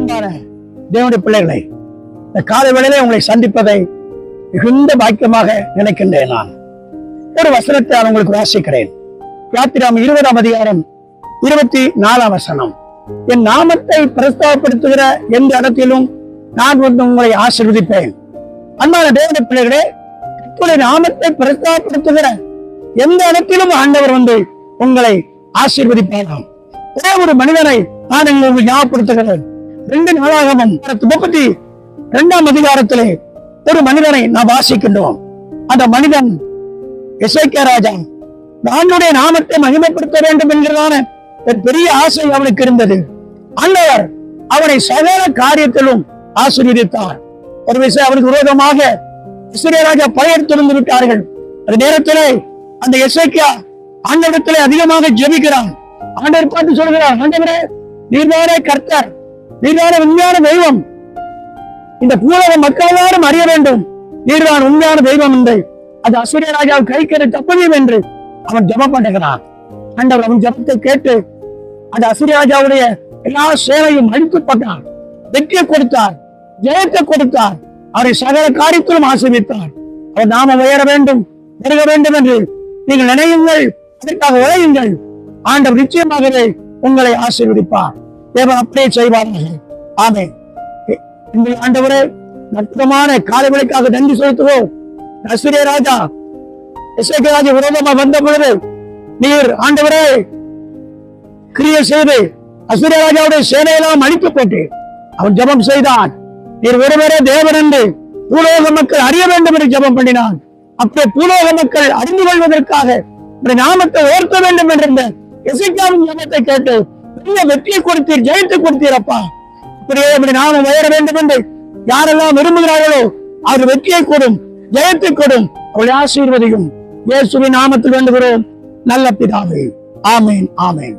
அன்பான தேவனுடைய பிள்ளைகளை இந்த காலை வேளையிலே உங்களை சந்திப்பதை மிகுந்த பாக்கியமாக நினைக்கின்றேன் நான். ஒரு வசனத்தை நான் உங்களுக்கு வாசிக்கிறேன் யாத்திராம் இருபதாம் அதிகாரம் இருபத்தி நாலாம் வசனம். என் நாமத்தை பிரஸ்தாவப்படுத்துகிற எந்த இடத்திலும் நான் வந்து உங்களை ஆசீர்வதிப்பேன். அன்பான தேவனுடைய பிள்ளைகளே கத்துடைய நாமத்தை பிரஸ்தாவப்படுத்துகிற எந்த இடத்திலும் ஆண்டவர் வந்து உங்களை ஆசீர்வதிப்பாராம் ஒரே ஒரு மனிதனை நான் உங்களுக்கு ஞாபகப்படுத்துகிறேன். ரெண்டு நாளாகவும் முப்பத்தி இரண்டாம் அதிகாரத்திலே ஒரு மனிதனை நாம் வாசிக்கின்றோம். அந்த மனிதன் இசைக்கிய ராஜா. ஆண்டுடைய நாமத்தை மகிமைப்படுத்த வேண்டும் என்கிறதான பெரிய ஆசை அவனுக்கு இருந்தது. ஆண்டவர் அவனை சகல காரியத்திலும் ஆசீர்வதித்தார். ஒரு விஷயம் அவருக்கு விரோதமாக இஸ்ரேராஜா படையெடுத்திருந்து விட்டார்கள். அந்த நேரத்திலே அந்த இசைக்கியா ஆண்டவரத்திலே அதிகமாக ஜெபிக்கிறான். ஆண்டவர் பார்த்து சொல்கிறார் ஆண்டவரே நீர்தானே கர்த்தர். நீர்தானே உண்மையான தெய்வம். இந்த பூலக மக்கள் எல்லாரும் அறிய வேண்டும். நீர்தான் உண்மையான தெய்வம் என்று. அது அசுரிய ராஜாவை கைக்கிறது தப்பதியும் என்று அவன் ஜபம் பண்ணுகிறான். ஆண்டவர் அவன் ஜபத்தை கேட்டு அந்த அசுரிய ராஜாவுடைய எல்லா சேவையும் அழித்து போட்டார் வெற்றியை கொடுத்தார் ஜெயத்தை கொடுத்தார். அவரை சகல காரியத்திலும் ஆசிரியத்தார் அவர் நாம உயர வேண்டும் பெருக வேண்டும் என்று நீங்கள் நினையுங்கள் அதற்காக உழையுங்கள். ஆண்டவர் நிச்சயமாகவே உங்களை ஆசீர்வதிப்பார். தேவன் அப்படியே செய்வார்கள் ஆமே எங்கள் ஆண்டவரே அற்புதமான காலவெளிக்காக நன்றி செலுத்துவோம் அசுரிய ராஜா இசைக்கராஜா விரோதமா வந்த பொழுது நீர் ஆண்டவரே கிரிய செய்து அசுரிய ராஜாவுடைய சேனையெல்லாம் அழித்து போட்டு அவன் ஜெபம் செய்தான். நீர் ஒருவரே தேவன் என்று பூலோக மக்கள் அறிய வேண்டும் என்று ஜெபம் பண்ணினான். அப்படி பூலோக மக்கள் அறிந்து கொள்வதற்காக நாமத்தை உயர்த்த வேண்டும் என்ற இசைக்காவின் ஜபத்தை கேட்டு பெரிய வெற்றியை கொடுத்தீர் ஜெயத்தை கொடுத்தீரப்பா. அப்படியே இப்படி நாமம் உயர வேண்டும் என்று யாரெல்லாம் விரும்புகிறார்களோ அவர் வெற்றியை கொடும் ஜெயத்தை கொடும் அவளை ஆசீர்வதியும் இயேசுவின் நாமத்தில் வேண்டுகிறோம். நல்ல பிதாவே ஆமேன் ஆமேன்.